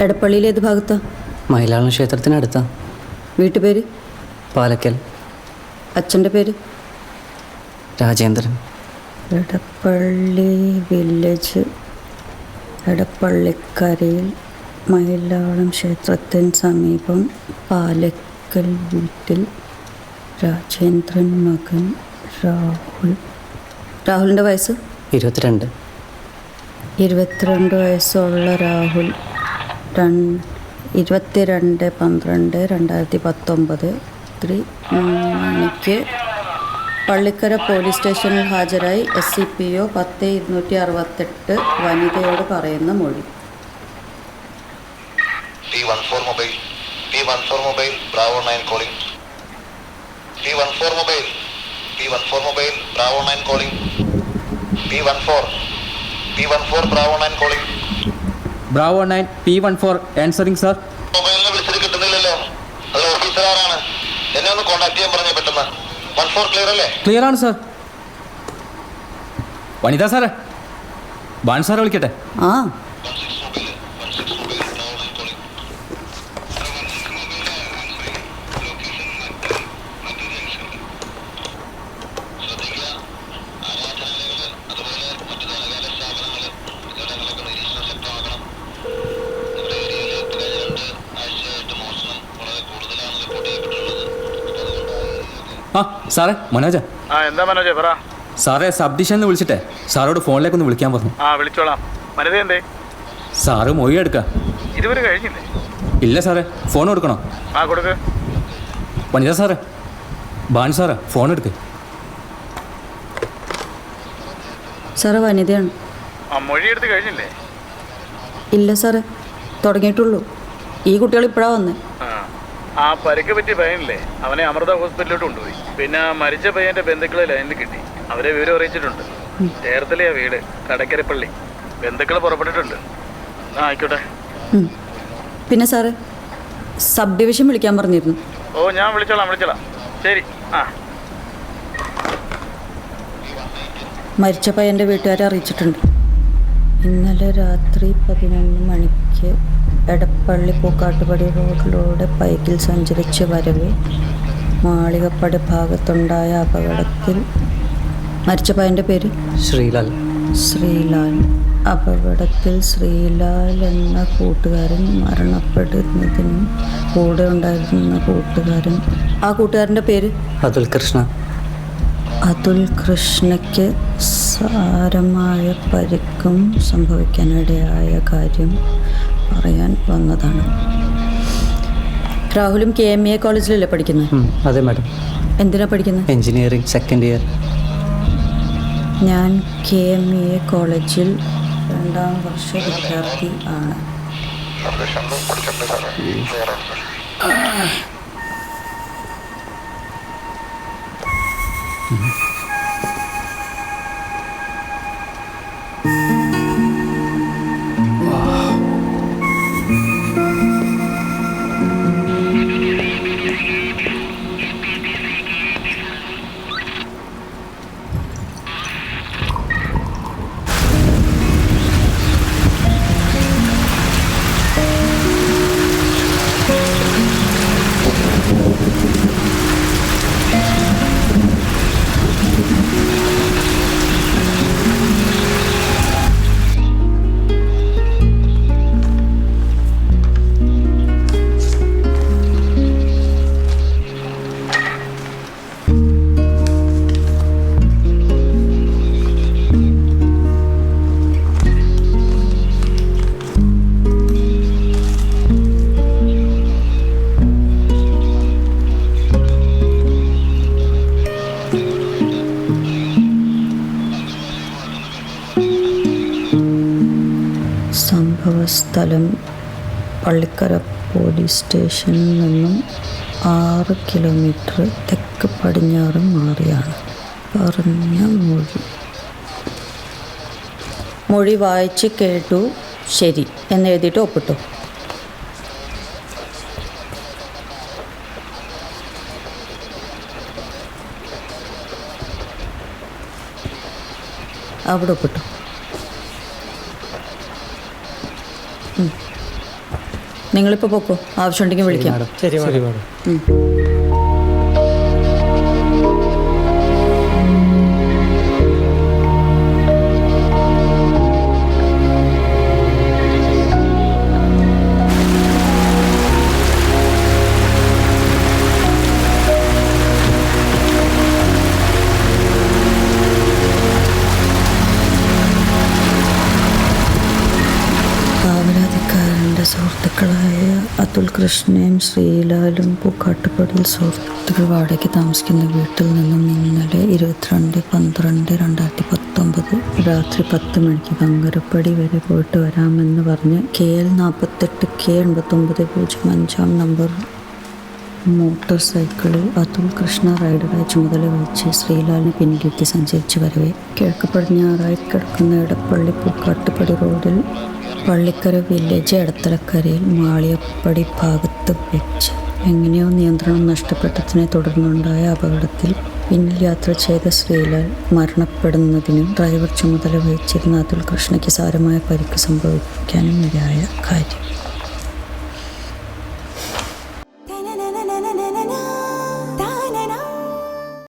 എടപ്പള്ളിയിൽ ഏത് ഭാഗത്താ? മയിലാളം ക്ഷേത്രത്തിനടുത്താ. വീട്ടുപേര്? പാലക്കൽ. അച്ഛന്റെ പേര്? രാജേന്ദ്രൻ. എടപ്പള്ളി വില്ലേജ് എടപ്പള്ളിക്കരയിൽ മയിലാളം ക്ഷേത്രത്തിന് സമീപം പാലക്കൽ വീട്ടിൽ രാജേന്ദ്രൻ മകൻ രാഹുൽ. രാഹുലിന്റെ വയസ്സ്? ഇരുപത്തിരണ്ട്. ഇരുപത്തിരണ്ട് വയസ്സുള്ള രാഹുൽ. രണ്ട് ഇരുപത്തിരണ്ട് പന്ത്രണ്ട് രണ്ടായിരത്തി പത്തൊമ്പത് ഇത്തിരി മണിക്ക് പള്ളിക്കര പോലീസ് സ്റ്റേഷനിൽ ഹാജരായി എസ് സി പി ഒ പത്ത് ഇരുന്നൂറ്റി അറുപത്തെട്ട് വനിതയോട് പറയുന്ന മൊഴി P14 mobile. P14 mobile. Bravo 9 calling. P14 mobile. P14 mobile. Bravo 9 calling. P14. P14 Bravo 9 calling. Bravo nine P one four answering sir മൊബൈലിനെ വിളിച്ചിട്ട് കിട്ടുന്നില്ലല്ലോ. അത് ഓഫീസർ ആരാണ്? എന്നെ ഒന്ന് കോൺടാക്ട് ചെയ്യാൻ പറഞ്ഞേ പെട്ടെന്ന്. വൺ ഫോർ ക്ലിയർ അല്ലേ? ക്ലിയർ ആണ് സാർ വനിത സാറേ ബാൻ സാറെ വിളിക്കട്ടെ? ആ. ആ സാറേ മനോജ. ആ എന്താ മനോജ പറ. സാറേ സബ് എന്ന് വിളിച്ചിട്ടെ. സാറോട് ഫോണിലേക്ക് ഒന്ന് വിളിക്കാൻ പറഞ്ഞു. ആ വിളിച്ചോളാം. വനിത എന്തേ? സാറ് മൊഴി എടുക്ക. ഇതുവരെ കഴിഞ്ഞില്ലേ? ഇല്ല സാറേ ഫോൺ കൊടുക്കണോ. ആ കൊടുക്ക്. വനിത സാറേ ബാൻ സാറേ ഫോൺ എടുക്ക്. സാറ് വനിതയാണ്. ആ മൊഴി എടുത്ത് കഴിഞ്ഞില്ലേ? ഇല്ല സാറേ തുടങ്ങിയിട്ടുള്ളൂ. ഈ കുട്ടികൾ ഇപ്പോഴാണ് വന്നത് ആ പരിക്ക് പറ്റിയ പയ്യനില്ലേ? അവനെ അമൃത ഹോസ്പിറ്റലിലോട്ട് കൊണ്ടുപോയി. പിന്നെ മരിച്ച പയ്യന്റെ ബന്ധുക്കളെ ലൈനിൽ കിട്ടി. അവരെ വിവരം അറിയിച്ചിട്ടുണ്ട്. ചേർത്തലയാ വീട് കടക്കരപ്പള്ളി. ബന്ധുക്കൾ പുറപ്പെട്ടിട്ടുണ്ട്. ആ ആയിക്കോട്ടെ. പിന്നെ സാറ് സബ് ഡിവിഷൻ വിളിക്കാൻ പറഞ്ഞിരുന്നു. ഓ ഞാൻ വിളിച്ചോളാം വിളിച്ചോളാം. ശരി. ആ. മരിച്ച പയ്യന്റെ വീട്ടുകാരെ അറിയിച്ചിട്ടുണ്ട്. ഇന്നലെ രാത്രി പതിനൊന്ന് മണിക്ക് എടപ്പള്ളി പൂക്കാട്ടുപടി റോഡിലൂടെ ബൈക്കിൽ സഞ്ചരിച്ച് വരവെ മാളികപ്പടി ഭാഗത്തുണ്ടായ അപകടത്തിൽ മരിച്ച പയ്യന്റെ പേര്? ശ്രീലാൽ. ശ്രീലാൽ. അപകടത്തിൽ ശ്രീലാൽ എന്ന കൂട്ടുകാരൻ മരണപ്പെടുന്നതിനും കൂടെ ഉണ്ടായിരുന്ന കൂട്ടുകാരൻ. ആ കൂട്ടുകാരന്റെ പേര്? അതുൽ കൃഷ്ണ. അതുൽ കൃഷ്ണയ്ക്ക് സാരമായ പരിക്കും സംഭവിക്കാനിടയായ കാര്യം പറയാൻ വന്നതാണ്. രാഹുലും കെ എം എ കോളേജിലല്ലേ പഠിക്കുന്നത്? അതെ മാഡം. എന്തിനാ പഠിക്കുന്നത്? Engineering second year. ഞാൻ കെ എം എ കോളേജിൽ രണ്ടാം വർഷ വിദ്യാർത്ഥി ആണ്. സന്ദേശം സംഭവസ്ഥലം പള്ളിക്കര പോലീസ് സ്റ്റേഷനിൽ നിന്നും ആറ് കിലോമീറ്റർ തെക്ക് പടിഞ്ഞാറ് മാറിയാണ്. പറഞ്ഞ മൊഴി. മൊഴി വായിച്ച് കേട്ടു. ശരി. എന്ന് എന്നെഴുതിയിട്ട് ഒപ്പിട്ടു. അവിടെ ഒപ്പിട്ടു. നിങ്ങളിപ്പോൾ പോക്കോ. ആവശ്യമുണ്ടെങ്കിൽ വിളിക്കാം. ശരി മാഡം. കൃഷ്ണയും ശ്രീലാലും പൂക്കാട്ടുപടിയിൽ സുഹൃത്തുക്കൾ വാടകയ്ക്ക് താമസിക്കുന്ന വീട്ടിൽ നിന്നും ഇന്നലെ ഇരുപത്തിരണ്ട് പന്ത്രണ്ട് രണ്ടായിരത്തി പത്തൊമ്പത് രാത്രി പത്ത് മണിക്ക് കങ്കരപ്പടി വരെ പോയിട്ട് വരാമെന്ന് പറഞ്ഞ് കെ എൽ നാൽപ്പത്തെട്ട് കെ എൺപത്തൊമ്പത് പൂജ്യം അഞ്ചാം നമ്പർ മോട്ടോർ സൈക്കിളിൽ അതുൽ കൃഷ്ണ റൈഡറായി ചുമതല വഹിച്ച് ശ്രീലാലിനെ പിന്നിലെത്തി സഞ്ചരിച്ച് വരവേ. കിഴക്ക് പടിഞ്ഞാറായി കിടക്കുന്ന ഇടപ്പള്ളി പൂക്കാട്ടുപടി റോഡിൽ പള്ളിക്കര വില്ലേജ് എടത്തലക്കരയിൽ മാളിയപ്പടി ഭാഗത്ത് വെച്ച് എങ്ങനെയോ നിയന്ത്രണം നഷ്ടപ്പെട്ടതിനെ തുടർന്നുണ്ടായ അപകടത്തിൽ പിന്നിൽ യാത്ര ചെയ്ത ശ്രീലാൽ മരണപ്പെടുന്നതിനും ഡ്രൈവർ ചുമതല വഹിച്ചിരുന്ന അതുൽ കൃഷ്ണയ്ക്ക് സാരമായ പരിക്ക് സംഭവിക്കാനും ഇടയായ കാര്യം.